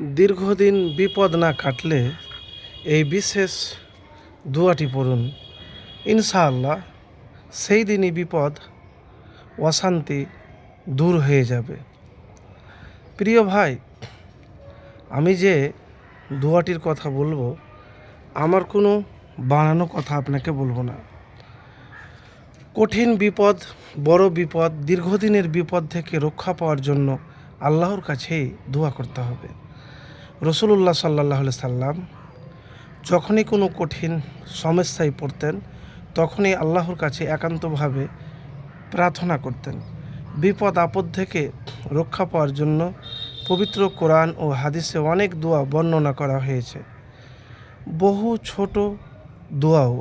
দীর্ঘদিন বিপদ না কাটলে এই বিশেষ দুয়াটি পড়ুন। ইনশাআল্লাহ সেই দিনই বিপদ, অশান্তি দূর হয়ে যাবে। প্রিয় ভাই, আমি যে দুয়াটির কথা বলব, আমার কোনো বানানো কথা আপনাকে বলব না। কঠিন বিপদ, বড় বিপদ, দীর্ঘদিনের বিপদ থেকে রক্ষা পাওয়ার জন্য আল্লাহর কাছেই দোয়া করতে হবে। রসুল্লাহ সাল্লাহ সাল্লাম যখনই কোনো কঠিন সমস্যায় পড়তেন, তখনই আল্লাহর কাছে একান্তভাবে প্রার্থনা করতেন। বিপদ, আপদ থেকে রক্ষা পাওয়ার জন্য পবিত্র কোরআন ও হাদিসে অনেক দোয়া বর্ণনা করা হয়েছে। বহু ছোট দোয়াও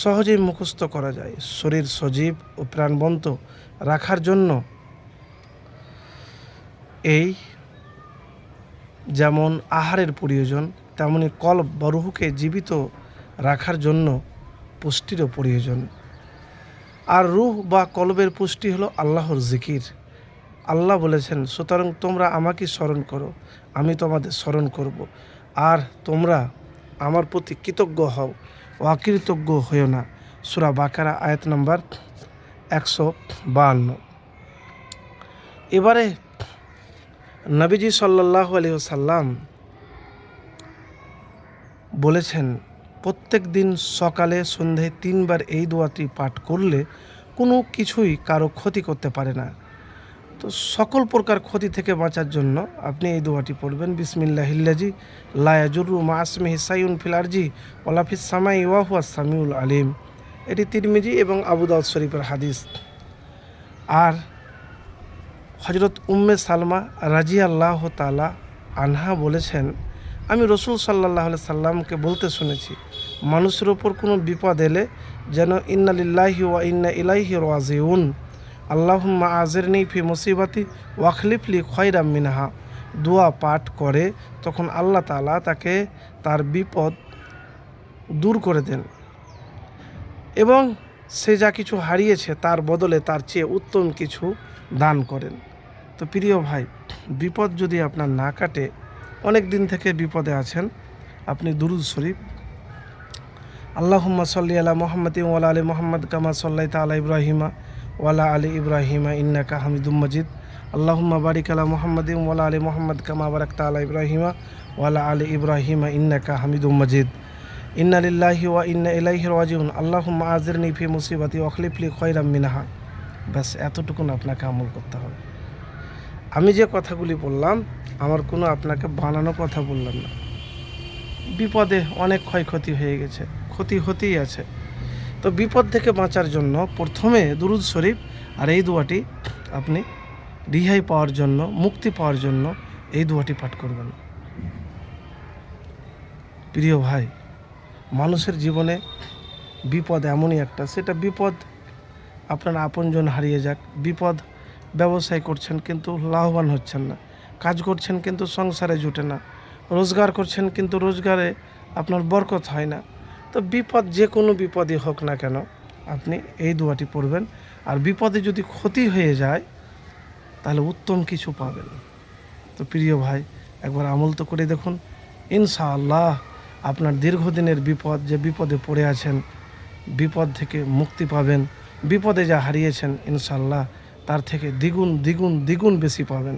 সহজেই মুখস্থ করা যায়। শরীর সজীব ও প্রাণবন্ত রাখার জন্য এই যেমন আহারের প্রয়োজন, তেমনি কল্প বা রুহুকে জীবিত রাখার জন্য পুষ্টিরও প্রয়োজন। আর রুহ বা কলবের পুষ্টি হলো আল্লাহর জিকির। আল্লাহ বলেছেন, সুতরাং তোমরা আমাকে স্মরণ করো, আমি তোমাদের স্মরণ করব। আর তোমরা আমার প্রতি কৃতজ্ঞ হও অকৃতজ্ঞ হইও না। সুরা বাকারা, আয়াত নাম্বার একশো বাহান্ন এবারে নবীজি সাল্লাহ সাল্লাম বলেছেন, প্রত্যেক দিন সকালে সন্ধ্যায় তিনবার এই দোয়াটি পাঠ করলে কোনো কিছুই কারও ক্ষতি করতে পারে না। তো সকল প্রকার ক্ষতি থেকে বাঁচার জন্য আপনি এই দোয়াটি পড়বেন। বিসমিল্লা হিল্লাজি লায়াজুরু মা আসমিহি সাইউন ফিলারজি ওলাফিস সামাই ওয়াহুয়া সামিউল আলিম। এটি তিরমিজি এবং আবুদাউদ শরীফের হাদিস। আর হজরত উম্মে সালমা রাজি আল্লাহ তালা আনহা বলেছেন, আমি রসুল সাল্লাহ সাল্লামকে বলতে শুনেছি, মানুষের ওপর কোনো বিপদ এলে যেন ইন্নালিল্লাহি ওয়া ইন্না ইলাইহি রাজিউন। আল্লাহুম্মা আজেরনি ফি মুসিবাতি ওয়াখলিফলি খয়রাম মিনহা। দোয়া পাঠ করে তখন আল্লাহ তালা তাকে তার বিপদ দূর করে দেন এবং সে যা কিছু হারিয়েছে তার বদলে তার চেয়ে উত্তম কিছু দান করেন। তো প্রিয় ভাই, বিপদ যদি আপনার না কাটে, অনেক দিন থেকে বিপদে আছেন, আপনি দুরুদ শরীফ। আল্লাহুম্মা সাল্লি আলা মোহাম্মদ ওয়ালা আলী মোহাম্মদ কামা সাল্লাই তালা ইব্রাহিমা ওয়ালা আলী ইব্রাহিমা ইন্নাকা হামিদুম মজিদ। আল্লাহুম্মা বারিক আলা মোহাম্মদ ওয়ালা আলী মোহাম্মদ কামা বারাক তালা ইব্রাহিমা ওয়ালা আলী ইব্রাহিমা ইন্নাকা হামিদুম মজিদ। ইন্না লিল্লাহি ওয়া ইন্না ইলাইহি রাজিউন। আল্লাহুম্মা আজিরনি ফি মুসিবাতি ওয়াখলিফলি খয়রাম মিনাহা। ব্যাস, এতটুকুন আপনাকে আমল করতে হবে। আমি যে কথাগুলি বললাম, আমার কোনো আপনাকে বানানো কথা বললাম না। বিপদে অনেক ক্ষয়ক্ষতি হয়ে গেছে, ক্ষতি হতেই আছে। তো বিপদ থেকে বাঁচার জন্য প্রথমে দুরুদ শরীফ আর এই দোয়াটি আপনি রিহাই পাওয়ার জন্য, মুক্তি পাওয়ার জন্য এই দোয়াটি পাঠ করবেন। প্রিয় ভাই, মানুষের জীবনে বিপদ এমনই একটা, সেটা বিপদ আপনার আপনজন হারিয়ে যাক, বিপদ ব্যবসায় করছেন কিন্তু লাভবান হচ্ছেন না। কাজ করছেন কিন্তু সংসারে জুটে না। রোজগার করছেন কিন্তু রোজগারে আপনার বরকত হয় না। তো বিপদ যে কোনো বিপদই হোক না কেন, আপনি এই দোয়াটি পড়বেন। আর বিপদে যদি ক্ষতি হয়ে যায়, তাহলে উত্তম কিছু পাবেন। তো প্রিয় ভাই, একবার আমল তো করে দেখুন। ইনশাআল্লাহ আপনার দীর্ঘদিনের বিপদ, যে বিপদে পড়ে আছেন, বিপদ থেকে মুক্তি পাবেন। বিপদে যা হারিয়েছেন, ইনশাআল্লাহ তার থেকে দ্বিগুণ দ্বিগুণ দ্বিগুণ বেশি পাবেন।